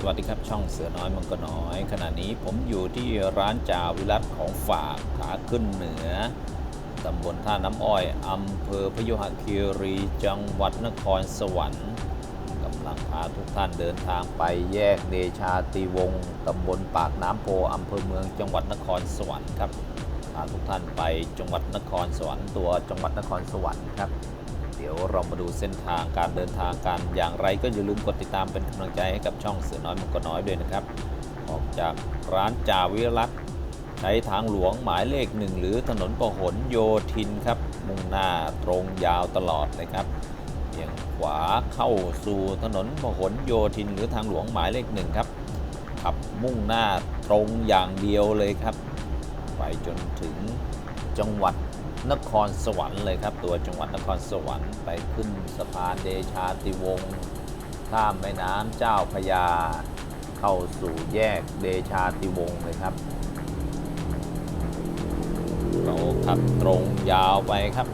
สวัสดีครับ ช่องเสือน้อยมังกรน้อย ขณะนี้ผมอยู่ที่ร้านจ่าวิรัตของฝากขาขึ้นเหนือตำบลท่าน้ำอ้อยอำเภอพยุหคีรีจังหวัดนครสวรรค์กำลังพาทุกท่านเดินทางไปแยกเดชาติวงศ์ตำบลปากน้ำโพอำเภอเมืองจังหวัดนครสวรรค์ครับพาทุกท่านไปจังหวัดนครสวรรค์ตัวจังหวัดนครสวรรค์ครับ เดี๋ยวเรามาดูเส้นทางการเดินทางกันอย่างไรก็อย่าลืมกดติดตามเป็นกำลังใจให้กับช่องเสือน้อยมังกรน้อยด้วยนะครับ ออกจากร้านจ่าวิรัตใช้ทางหลวงหมายเลขหนึ่งหรือถนนพหลโยธินครับ มุ่งหน้าตรงยาวตลอดเลยครับเบี่ยงขวาเข้าสู่ถนนพหลโยธินหรือทางหลวงหมายเลขหนึ่งครับขับมุ่งหน้าตรงอย่างเดียวเลยครับ ไปจนถึงจังหวัด นครสวรรค์เลยครับ ตัวจังหวัดนครสวรรค์ไปขึ้นสะพานเดชาติวงศ์ข้ามแม่น้ำเจ้าพยา เข้าสู่แยกเดชาติวงศ์เลยครับเราขับตรงยาวไปครับ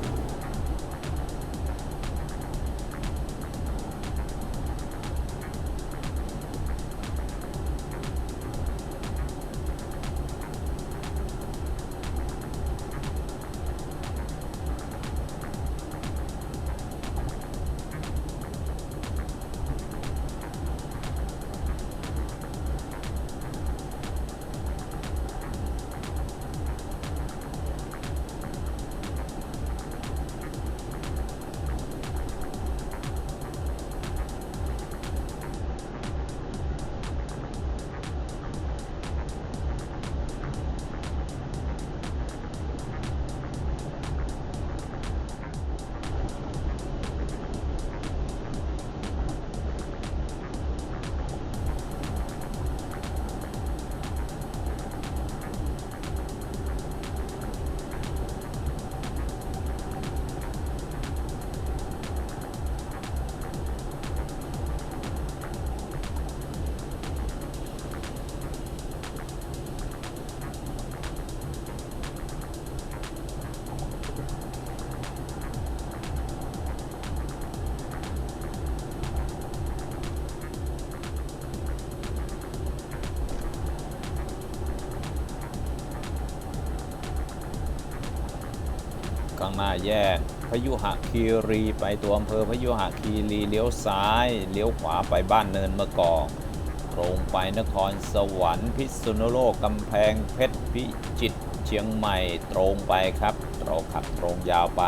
ข้างหน้าแยกพยุหคีรีไปตัวอำเภอพยุหคีรีเลี้ยวซ้าย เลี้ยวขวาไปบ้านเนินมะกอกตรงไปนครสวรรค์พิษณุโลกกำแพงเพชรพิจิตรเชียงใหม่ตรงไปครับเราขับตรงยาวไป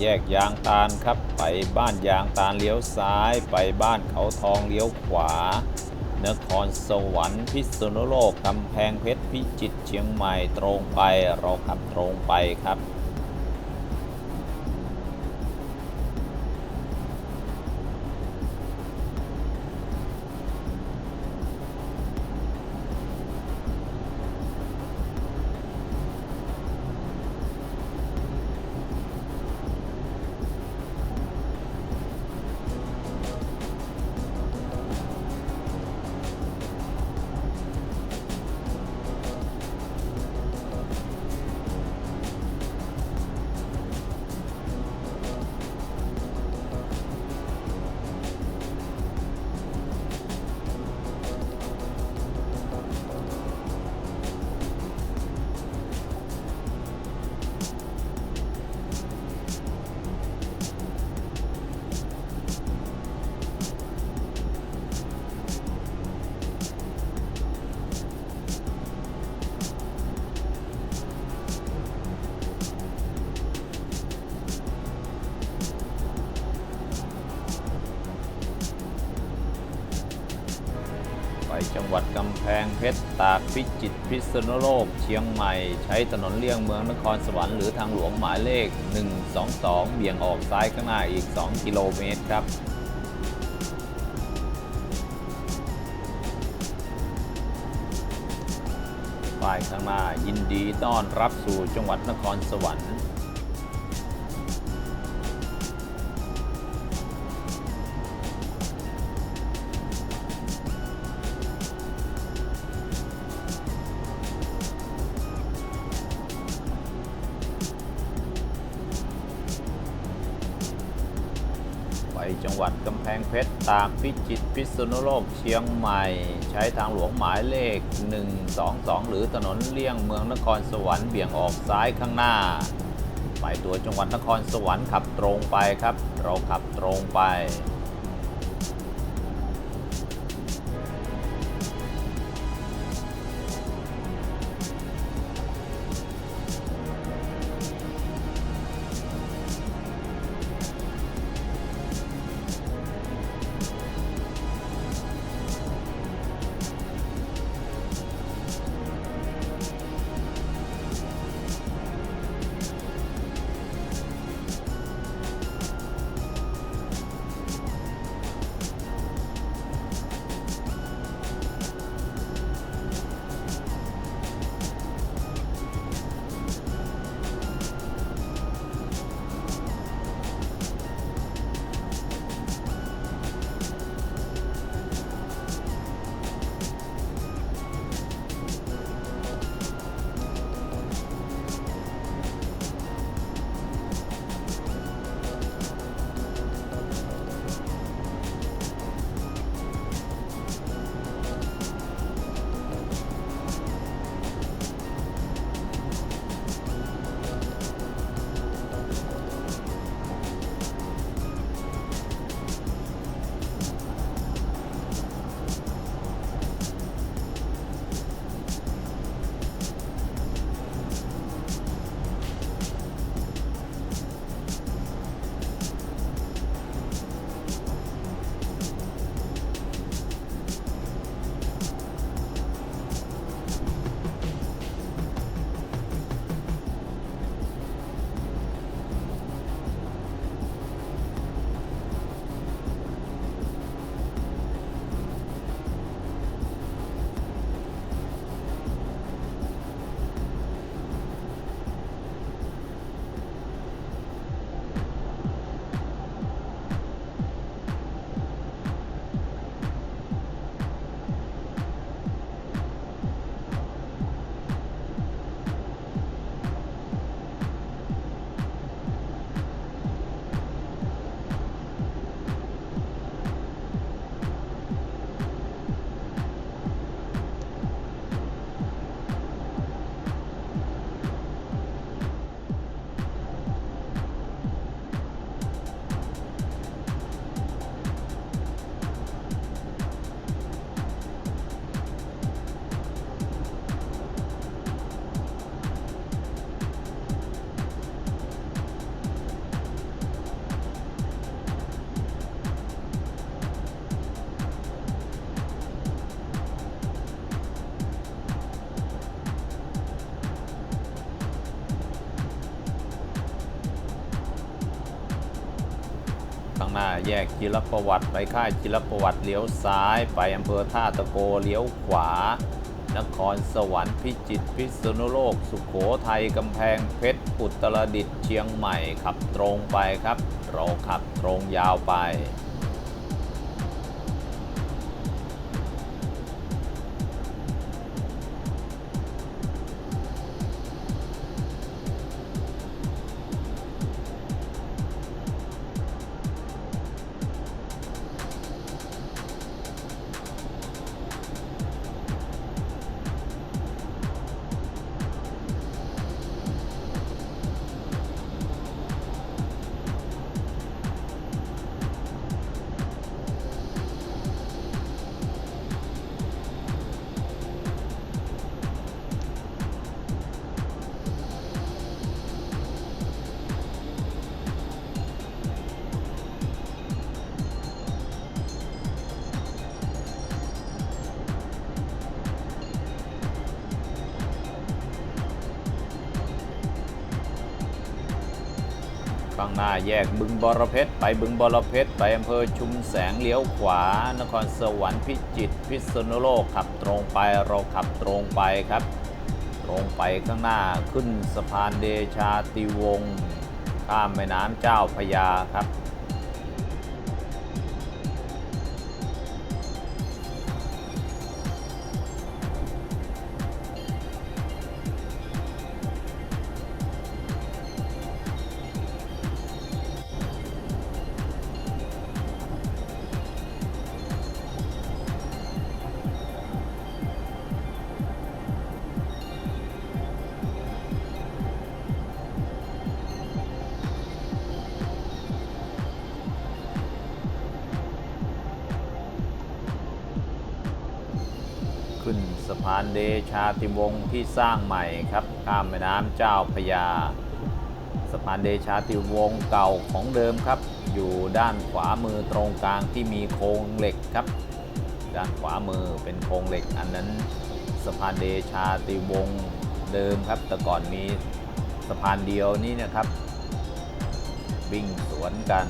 แยกยางตาลครับ ไปบ้านยางตาลเลี้ยวซ้าย ไปบ้านเขาทองเลี้ยวขวานครสวรรค์พิษณุโลกกำแพงเพชรพิจิตรเชียงใหม่ตรงไปเราขับตรงไปครับ จังหวัดกำแพงเพชรตากพิจิตรพิษณุโลก เชียงใหม่ ใช้ถนนเลี่ยงเมืองนครสวรรค์หรือทางหลวงหมายเลข 122 เบี่ยงออกซ้ายข้างหน้าอีก 2 กิโลเมตรครับป้ายข้างหน้ายินดีต้อนรับสู่จังหวัดนครสวรรค์ หวัดกำแพงเพชรตากพิจิตรพิษณุโลกเชียงใหม่ ใช้ทางหลวงหมายเลข 122 หรือถนนเลี่ยงเมืองนครสวรรค์เบี่ยงออกซ้ายข้างหน้าไปตัวจังหวัดนครสวรรค์ขับตรงไปครับ เราขับตรงไปางหน้า แยกจิรประวัติไปค่ายจิรประวัติเลี้ยวซ้าย ไปอำเภอท่าตะโกเลี้ยวขวา นครสวรรค์พิจิตรพิษณุโลก สุขโขทัยกำแพงเพชรอุตรดิตถ์เชียงใหม่ขับตรงไปครับเราขับตรงยาวไป ข้างหน้าแยกบึงบรเพชรไปบึงบรเพชรไปอำเภอชุมแสงเลี้ยวขวา นครสวรรค์พิจิตรพิษณุโลกขับตรงไปเราขับตรงไปครับ ตรงไปข้างหน้าขึ้นสะพานเดชาติวงศ์ข้ามแม่น้ำเจ้าพยาครับานเดชาติวงศ์ที่สร้างใหม่ครับข้ามแม่น้ำเจ้าพยาสะพานเดชาติวงศ์เก่าของเดิมครับ อยู่ด้านขวามือตรงกลางที่มีโครงเหล็กครับ ด้านขวามือเป็นโครงเหล็ก อันนั้นสะพานเดชาติวงศ์เดิมครับ แต่ก่อนมีสะพานเดียวนี้นะครับวิ่งสวนกัน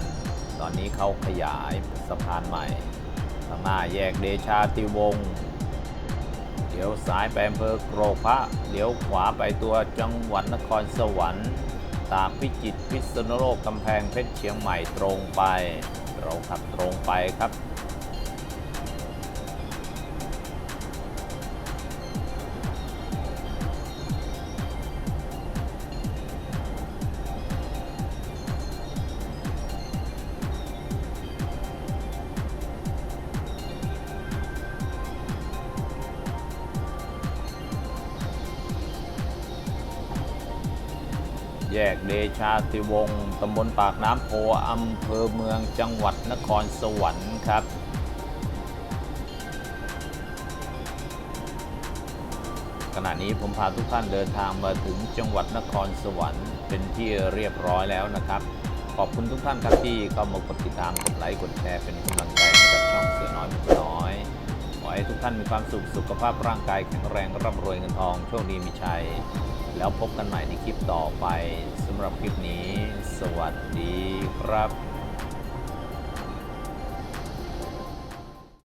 ตอนนี้เขาขยายสะพานใหม่ข้างหน้าแยกเดชาติวงศ์ เลี้ยวซ้ายไปอำเภอโกรกพระเลี้ยวขวาไปตัวจังหวัดนครสวรรค์ตามพิจิตรพิษณุโลกกำแพงเพชรเชียงใหม่ตรงไป เราขับตรงไปครับ ชาติวงศ์ตำบลปากน้ำโพอำเภอเมืองจังหวัดนครสวรรค์ครับ ขณะนี้ผมพาทุกท่านเดินทางมาถึงจังหวัดนครสวรรค์เป็นที่เรียบร้อยแล้วนะครับ ขอบคุณทุกท่านครับที่เข้ามากดติดตามกดไลค์กดแชร์เป็นกำลังใจให้กับช่องเสือน้อยมุกน้อยขอให้ทุกท่านมีความสุขสุขภาพร่างกายแข็งแรงร่ำรวยเงินทองโชคดีมีชัยแล้วพบกันใหม่ในคลิปต่อไปำหรับคลิปนี้ สวัสดีครับ